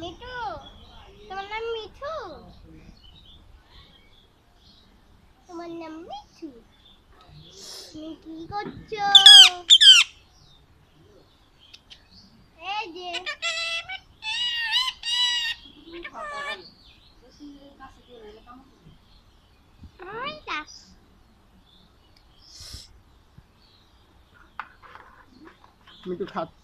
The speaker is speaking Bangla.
মিঠু তোমার নাম মিঠু? তোমার নাম মিঠু। তুমি কি করছ? এই যে। মিঠু খাচ্ছে।